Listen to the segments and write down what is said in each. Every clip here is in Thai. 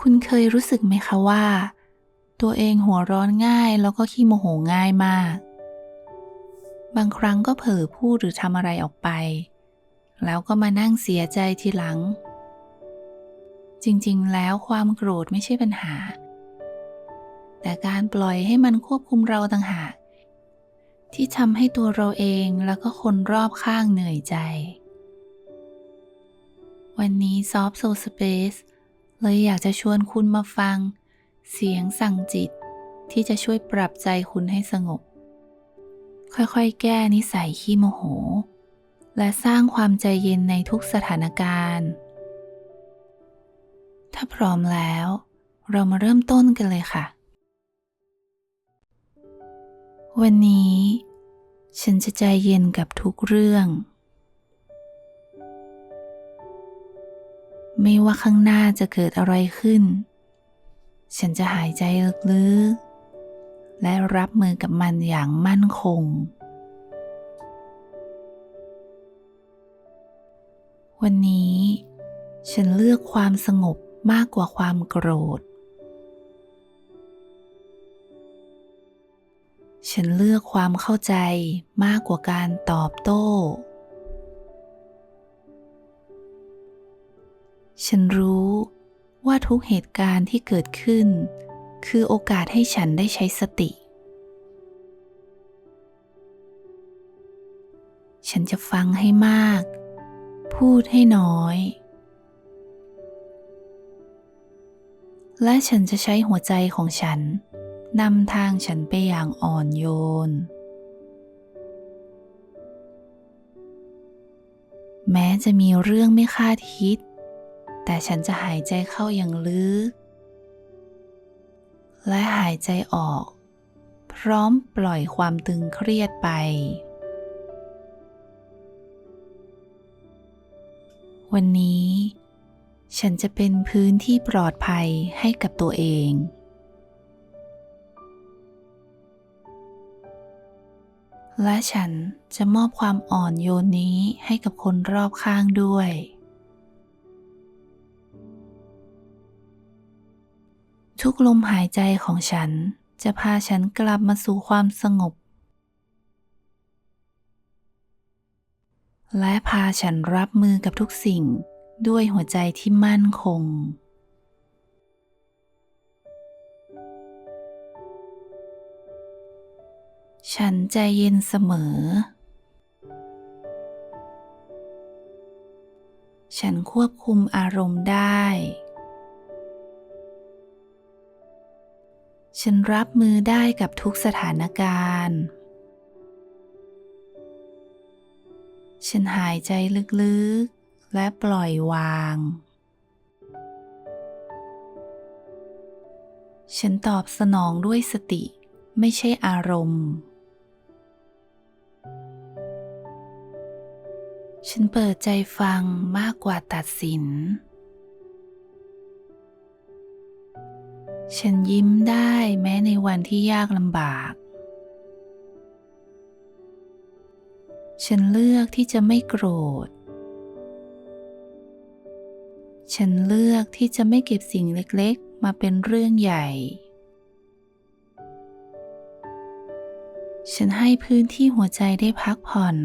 คุณเคยรู้สึกไหมคะว่า ตัวเองหัวร้อนง่ายแล้วก็ขี้โมโหง่ายมาก บางครั้งก็เผลอพูดหรือทำอะไรออกไป แล้วก็มานั่งเสียใจทีหลัง จริงๆ แล้วความโกรธไม่ใช่ปัญหา แต่การปล่อยให้มันควบคุมเราต่างหากที่ทำให้ตัวเราเองแล้วก็คนรอบข้างเหนื่อยใจ วันนี้ซอฟโซส เลยอยากจะชวนคุณมาฟัง เสียงสั่งจิต ที่จะช่วยปรับใจคุณให้สงบ ค่อยๆ แก้นิสัยขี้โมโห และสร้างความใจเย็นในทุกสถานการณ์ ถ้าพร้อมแล้ว เรามาเริ่มต้นกันเลยค่ะ วันนี้ ฉันจะใจเย็นกับทุกเรื่อง ไม่ว่าข้างหน้าจะเกิดอะไรขึ้น ฉันจะหายใจลึกๆ และรับมือกับมันอย่างมั่นคง วันนี้ ฉันเลือกความสงบมากกว่าความโกรธ ฉันเลือกความเข้าใจมากกว่าการตอบโต้ ฉันรู้ว่าทุกเหตุการณ์ที่เกิดขึ้น คือโอกาสให้ฉันได้ใช้สติ ฉันจะฟังให้มาก พูดให้น้อย และฉันจะใช้หัวใจของฉันนำทางฉันไปอย่างอ่อนโยน แม้จะมีเรื่องไม่คาดคิด แต่ฉันจะหายใจเข้าอย่างลึก และหายใจออก พร้อมปล่อยความตึงเครียดไป วันนี้ ฉันจะเป็นพื้นที่ปลอดภัยให้กับตัวเองและฉันจะมอบความอ่อนโยนนี้ให้กับคนรอบข้างด้วย ทุกลมหายใจของฉันจะพาฉันกลับมาสู่ความสงบ และพาฉันรับมือกับทุกสิ่งด้วยหัวใจที่มั่นคง ฉันใจเย็นเสมอ ฉันควบคุมอารมณ์ได้ ฉันรับมือได้กับทุกสถานการณ์ ฉันหายใจลึกๆ และปล่อยวาง ฉันตอบสนองด้วยสติไม่ใช่อารมณ์ ฉันเปิดใจฟังมากกว่าตัดสิน ฉันยิ้มได้แม้ในวันที่ยากลำบาก ฉันเลือกที่จะไม่โกรธ ฉันเลือกที่จะไม่เก็บสิ่งเล็กๆ มาเป็นเรื่องใหญ่ ฉันให้พื้นที่หัวใจได้พักผ่อน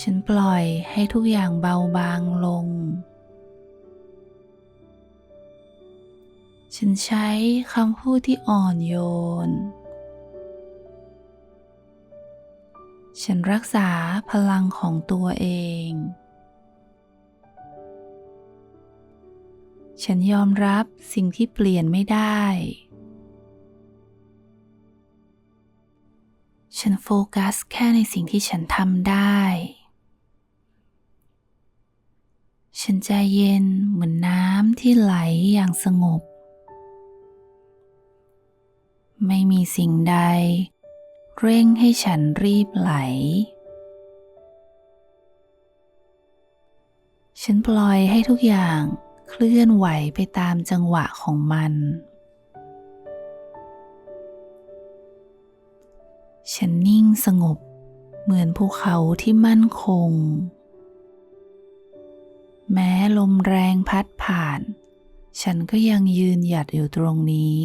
ฉันปล่อยให้ทุกอย่างเบาบางลง ฉันใช้คำพูดที่อ่อนโยน ฉันรักษาพลังของตัวเอง ฉันยอมรับสิ่งที่เปลี่ยนไม่ได้ ฉันโฟกัสแค่ในสิ่งที่ฉันทำได้ ฉันใจเย็นเหมือนน้ำที่ไหลอย่างสงบ ไม่มีสิ่งใด เร่งให้ฉันรีบไหล ฉันปล่อยให้ทุกอย่างเคลื่อนไหวไปตามจังหวะของมัน ฉันนิ่งสงบเหมือนภูเขาที่มั่นคง แม้ลมแรงพัดผ่าน ฉันก็ยังยืนหยัดอยู่ตรงนี้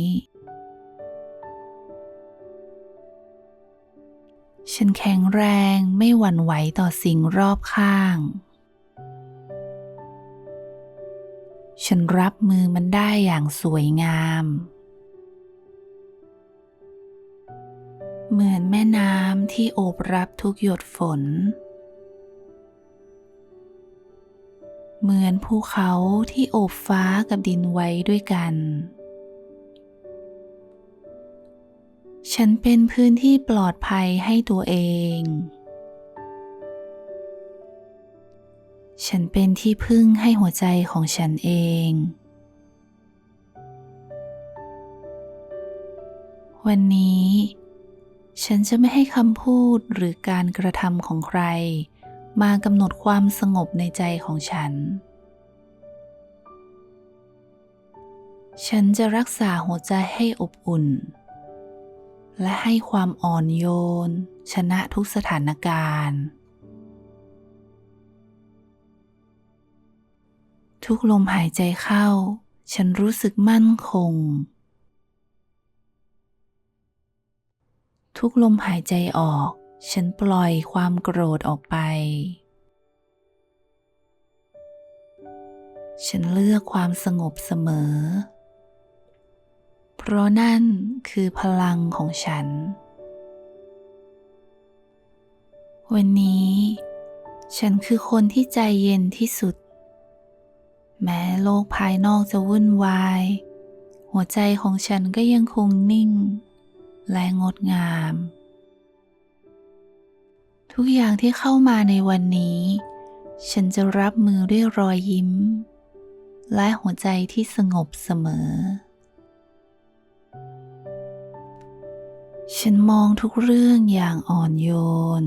ฉันแข็งแรงไม่หวั่นไหวต่อสิ่งรอบข้าง ฉันรับมือมันได้อย่างสวยงาม เหมือนแม่น้ำที่โอบรับทุกหยดฝน เหมือนภูเขาที่โอบฟ้ากับดินไว้ด้วยกัน ฉันเป็นพื้นที่ปลอดภัยให้ตัวเอง ฉันเป็นที่พึ่งให้หัวใจของฉันเอง วันนี้ ฉันจะไม่ให้คำพูดหรือการกระทำของใคร มากำหนดความสงบในใจของฉัน ฉันจะรักษาหัวใจให้อบอุ่น และให้ความอ่อนโยน ชนะทุกสถานการณ์ ทุกลมหายใจเข้า ฉันรู้สึกมั่นคง ทุกลมหายใจออก ฉันปล่อยความโกรธออกไป ฉันเลือกความสงบเสมอ เพราะนั่นคือพลังของฉัน วันนี้ ฉันคือคนที่ใจเย็นที่สุด แม้โลกภายนอกจะวุ่นวาย หัวใจของฉันก็ยังคงนิ่ง และงดงาม ทุกอย่างที่เข้ามาในวันนี้ ฉันจะรับมือด้วยรอยยิ้ม และหัวใจที่สงบเสมอ ฉันมองทุกเรื่องอย่างอ่อนโยน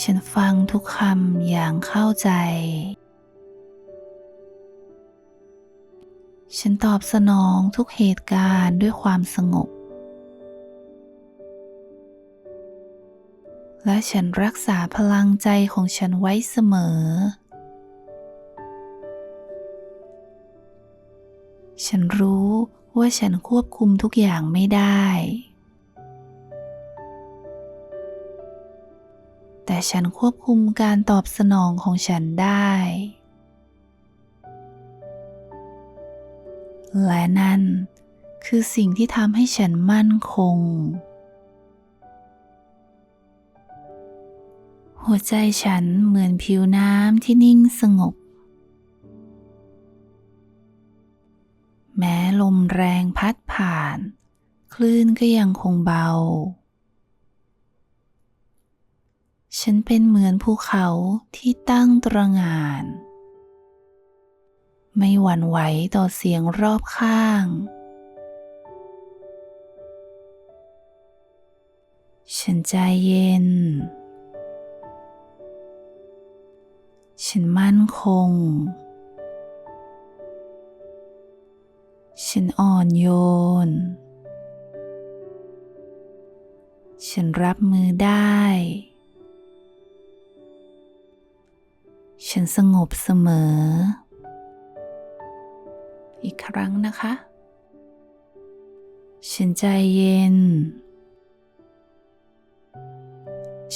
ฉันฟังทุกคำอย่างเข้าใจ ฉันตอบสนองทุกเหตุการณ์ด้วยความสงบ และฉันรักษาพลังใจของฉันไว้เสมอฉันรู้ ว่าฉันควบคุมทุกอย่างไม่ได้ แต่ฉันควบคุมการตอบสนองของฉันได้ และนั่นคือสิ่งที่ทำให้ฉันมั่นคง หัวใจฉันเหมือนผิวน้ำที่นิ่งสงบ แม้ลมแรงพัดผ่าน คลื่นก็ยังคงเบา ฉันเป็นเหมือนภูเขาที่ตั้งตระงาน ไม่หวั่นไหวต่อเสียงรอบข้าง ฉันใจเย็น ฉันมั่นคง ฉันอ่อนโยน ฉันรับมือได้ ฉันสงบเสมอ อีกครั้งนะคะ ฉันใจเย็น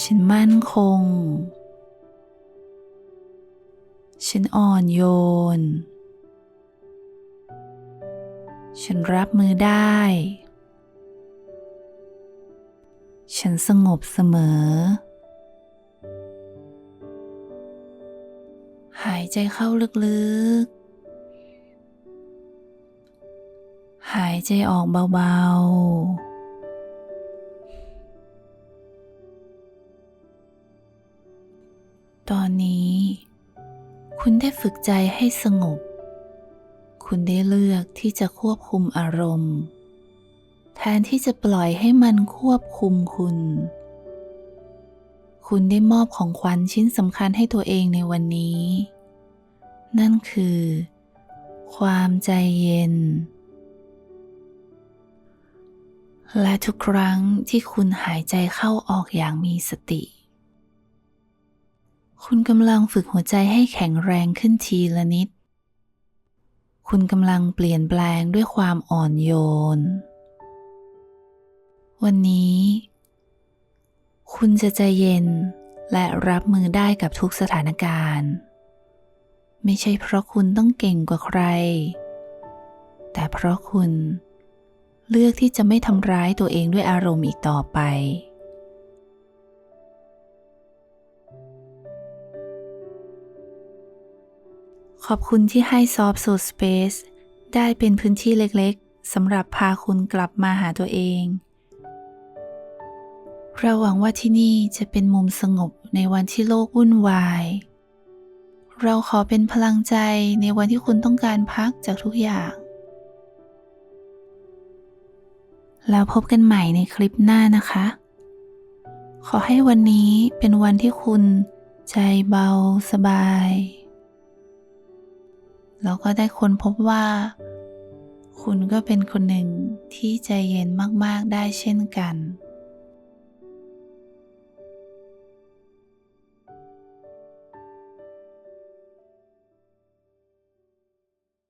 ฉันมั่นคง ฉันอ่อนโยน ฉันรับมือได้ ฉันสงบเสมอ หายใจเข้าลึกๆ หายใจออกเบาๆตอนนี้ คุณได้ฝึกใจให้สงบ คุณได้เลือกที่จะควบคุมอารมณ์ แทนที่จะปล่อยให้มันควบคุมคุณ คุณได้มอบของขวัญชิ้นสำคัญให้ตัวเองในวันนี้ นั่นคือ ความใจเย็น และทุกครั้งที่คุณหายใจเข้าออกอย่างมีสติคุณกำลังฝึกหัวใจให้แข็งแรงขึ้นทีละนิด คุณกำลังเปลี่ยนแปลงด้วยความอ่อนโยน วันนี้ คุณจะใจเย็นและรับมือได้กับทุกสถานการณ์ ไม่ใช่เพราะคุณต้องเก่งกว่าใคร แต่เพราะคุณเลือกที่จะไม่ทำร้ายตัวเองด้วยอารมณ์อีกต่อไป ขอบคุณที่ให้ Soft Soul Space ได้เป็นพื้นที่เล็กๆสำหรับพาคุณกลับมาหาตัวเอง เราหวังว่าที่นี่จะเป็นมุมสงบในวันที่โลกวุ่นวาย เราขอเป็นพลังใจในวันที่คุณต้องการพักจากทุกอย่าง แล้วพบกันใหม่ในคลิปหน้านะคะ ขอให้วันนี้เป็นวันที่คุณใจเบาสบาย แล้วก็ได้ค้นพบว่า คุณก็เป็นคนหนึ่งที่ใจเย็นมาก ๆ ได้เช่นกัน